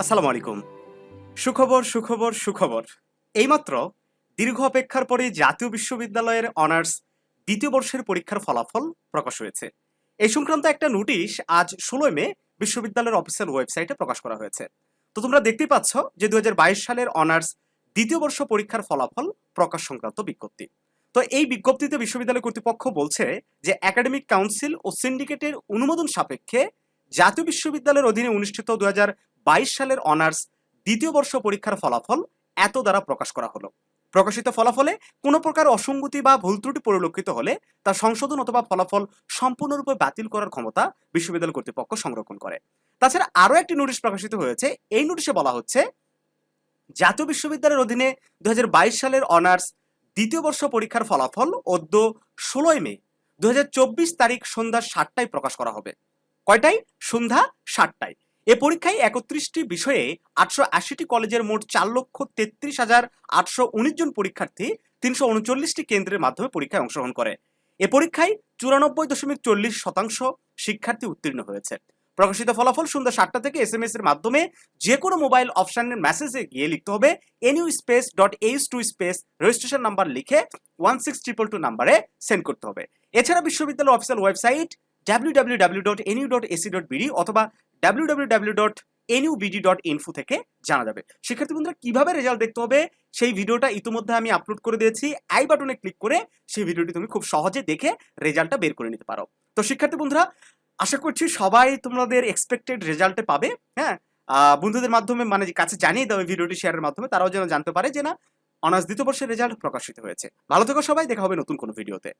আসসালামু আলাইকুম। সুখবর সুখবর সুখবর। এইমাত্র দীর্ঘ অপেক্ষার পরে জাতীয় বিশ্ববিদ্যালয়ের অনার্স দ্বিতীয় বর্ষের পরীক্ষার ফলাফল প্রকাশ হয়েছে। এই সংক্রান্ত একটা নোটিশ আজ ষোলোই মে বিশ্ববিদ্যালয়ের অফিসিয়াল ওয়েবসাইটে প্রকাশ করা হয়েছে। তো তোমরা দেখতেই পাচ্ছ যে দু হাজার বাইশ সালের অনার্স দ্বিতীয় বর্ষ পরীক্ষার ফলাফল প্রকাশ সংক্রান্ত বিজ্ঞপ্তি। তো এই বিজ্ঞপ্তিতে বিশ্ববিদ্যালয় কর্তৃপক্ষ বলছে যে একাডেমিক কাউন্সিল ও সিন্ডিকেটের অনুমোদন সাপেক্ষে জাতীয় বিশ্ববিদ্যালয়ের অধীনে অনুষ্ঠিত দু সালের অনার্স দ্বিতীয় বর্ষ পরীক্ষার ফলাফল এত দ্বারা প্রকাশ করা হলো। প্রকাশিত ফলাফলে কোনো প্রকার অসঙ্গতি বা ভুল ত্রুটি পরিলক্ষিত হলে তা সংশোধন অথবা ফলাফল সম্পূর্ণরূপে বাতিল করার ক্ষমতা বিশ্ববিদ্যালয় কর্তৃপক্ষ সংরক্ষণ করে। তাছাড়া আরও একটি নোটিশ প্রকাশিত হয়েছে, এই নোটিশে বলা হচ্ছে, জাতীয় বিশ্ববিদ্যালয়ের অধীনে দু হাজার বাইশ সালের অনার্স দ্বিতীয় বর্ষ পরীক্ষার ফলাফল অদ্য ষোলোই মে দু হাজার চব্বিশ তারিখ সন্ধ্যা সাতটায় প্রকাশ করা হবে। কয়টায়? সন্ধ্যা সাতটায়। এ পরীক্ষায় একত্রিশটি বিষয়ে আটশো আশিটি কলেজের মোট চার লক্ষ তেত্রিশ হাজার আটশো উনিশ জন পরীক্ষার্থী তিনশো উনচল্লিশটি কেন্দ্রের মাধ্যমে পরীক্ষায় অংশগ্রহণ করে। এ পরীক্ষায় চুরানব্বই দশমিক চল্লিশ শতাংশ শিক্ষার্থী উত্তীর্ণ হয়েছে। প্রকাশিত ফলাফল সন্ধ্যা সাতটা থেকে এস এম এস এর মাধ্যমে যে কোনো মোবাইল অপশনের মেসেজে গিয়ে লিখতে হবে N U space dot H two space registration number লিখে ওয়ান সিক্স ট্রিপল টু নাম্বারে সেন্ড করতে হবে। এছাড়া বিশ্ববিদ্যালয় অফিসিয়াল ওয়েবসাইট www.nu.ac.bd অথবা www.nubd.info থেকে জানা যাবে। শিক্ষার্থী বন্ধুরা, কীভাবে রেজাল্ট দেখতে হবে? সেই ভিডিওটা ইতিমধ্যে আমি আপলোড করে দিয়েছি। আই বাটনে ক্লিক করে সেই ভিডিওটি তুমি খুব সহজে দেখে রেজাল্টটা বের করে নিতে পারো। তো শিক্ষার্থী বন্ধুরা, আশা করছি সবাই তোমাদের এক্সপেক্টেড রেজাল্টে পাবে হ্যাঁ? বন্ধুদের মাধ্যমে মানে কাছে জানিয়ে দাও ভিডিওটি শেয়ারের মাধ্যমে, তারাও যেন জানতে পারে যে না, অনার্স দ্বিতীয় বর্ষের রেজাল্ট প্রকাশিত হয়েছে। ভালো থেকো সবাই, দেখা হবে নতুন কোনো ভিডিওতে।